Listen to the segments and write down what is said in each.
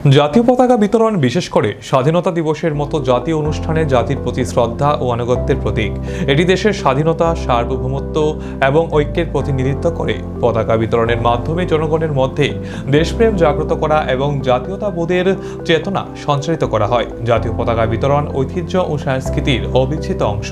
জাতীয় পতাকা বিতরণ বিশেষ করে স্বাধীনতা দিবসের মতো জাতীয় অনুষ্ঠানে জাতির প্রতি শ্রদ্ধা ও আনুগত্যের প্রতীক। এটি দেশের স্বাধীনতা, সার্বভৌমত্ব এবং ঐক্যের প্রতিনিধিত্ব করে। পতাকা বিতরণের মাধ্যমে জনগণের মধ্যে দেশপ্রেম জাগ্রত করা এবং জাতীয়তাবোধের চেতনা সঞ্চারিত করা হয়। জাতীয় পতাকা বিতরণ ঐতিহ্য ও সংস্কৃতির অবিচ্ছেদ্য অংশ।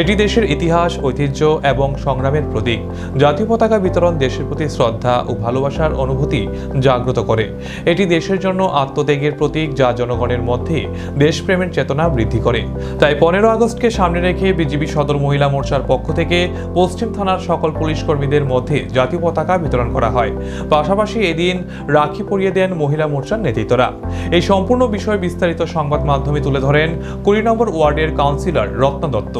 এটি দেশের ইতিহাস, ঐতিহ্য এবং সংগ্রামের প্রতীক। জাতীয় পতাকা বিতরণ দেশের প্রতি শ্রদ্ধা ও ভালোবাসার অনুভূতি জাগ্রত করে। এটি দেশের জন্য আত্মত্যাগের প্রতীক যা জনগণের মধ্যে দেশপ্রেমের চেতনা বৃদ্ধি করে। তাই পনেরো আগস্টকে সামনে রেখে বিজিবি সদর মহিলা মোর্চার পক্ষ থেকে পশ্চিম থানার সকল পুলিশ কর্মীদের মধ্যে জাতীয় পতাকা বিতরণ করা হয়। পাশাপাশি এদিন রাখি পরিয়ে দেন মহিলা মোর্চার নেতৃত্বরা। এই সম্পূর্ণ বিষয় বিস্তারিত সংবাদ মাধ্যমে তুলে ধরেন কুড়ি নম্বর ওয়ার্ডের কাউন্সিলর রত্ন দত্ত।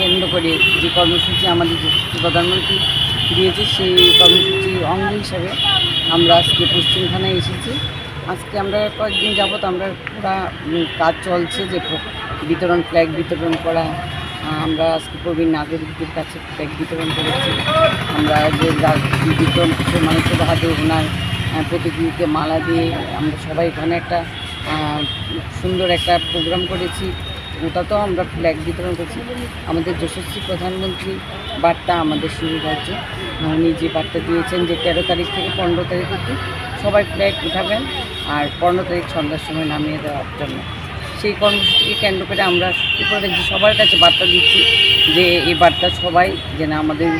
কেন্দ্র করে যে কর্মসূচি আমাদের প্রধানমন্ত্রী দিয়েছে সেই কর্মসূচির অঙ্গ হিসাবে আমরা আজকে পশ্চিম থানায় এসেছি। আজকে আমরা কয়েকদিন যাবত আমরা পুরা কাজ চলছে যে বিতরণ ফ্ল্যাগ বিতরণ করা। আমরা আজকে প্রবীণ নাগরিকদের কাছে ফ্ল্যাগ বিতরণ করেছি। আমরা যে বিতরণ করছে মানুষের হাতে ওনার প্রতিকৃতিতে মালা দিয়ে আমরা সবাই এখানে একটা সুন্দর একটা প্রোগ্রাম করেছি। ওটাতেও আমরা ফ্ল্যাগ বিতরণ করছি। আমাদের যশস্বী প্রধানমন্ত্রী বার্তা আমাদের সুবিধার্য উনি যে বার্তা দিয়েছেন যে তেরো তারিখ থেকে পনেরো তারিখ অবধি সবাই ফ্ল্যাগ উঠাবেন আর পনেরো তারিখ সন্ধ্যার সময় নামিয়ে দেওয়ার জন্য। সেই কর্মসূচিকে কেন্দ্র করে আমরা যে সবার কাছে বার্তা দিচ্ছি যে এই বার্তা সবাই যেন আমাদের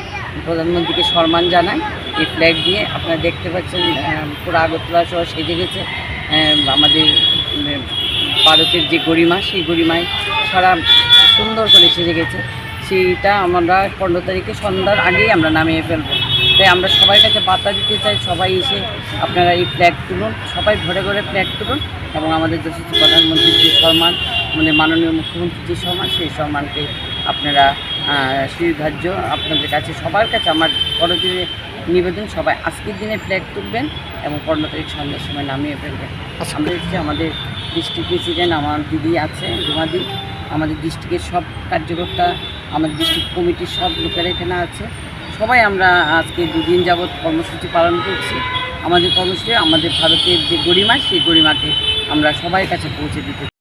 প্রধানমন্ত্রীকে সম্মান জানায়। এই ফ্ল্যাগ দিয়ে আপনারা দেখতে পাচ্ছেন পুরো আগরতলা সহ সেজে গেছে আমাদের ভারতের যে গরিমা, সেই গরিমায় সারা সুন্দর করে সেজে গেছে। সেইটা আমরা পনেরো তারিখে সন্ধ্যার আগেই আমরা নামিয়ে ফেলব। তাই আমরা সবাই কাছে বার্তা দিতে চাই, সবাই এসে আপনারা এই ফ্ল্যাগ তুলুন, সবাই ঘরে ঘরে ফ্ল্যাগ তুলুন এবং আমাদের দেশের প্রধানমন্ত্রী যে সম্মান, আমাদের মাননীয় মুখ্যমন্ত্রী যে সম্মান, সেই সম্মানকে আপনারা সুবিধার্য আপনাদের কাছে সবার কাছে আমার পরদিনে নিবেদন সবাই আজকের দিনে ফ্ল্যাগ তুলবেন এবং পনেরো তারিখ সন্ধ্যার সময় নামিয়ে ফেলবেন। আমরা হচ্ছে আমাদের ডিস্ট্রিক্ট প্রেসিডেন্ট আমার দিদি আছে রুমাদি। আমাদের ডিস্ট্রিক্টের সব কার্যকর্তা আমাদের ডিস্ট্রিক্ট কমিটির সব লোকেরা এখানে আছে। সবাই আমরা আজকে দুদিন যাবৎ কর্মসূচি পালন করছি। আমাদের কর্মসূচি আমাদের ভারতের যে গরিমা সেই গরিমাকে আমরা সবাই কাছে পৌঁছে দিতে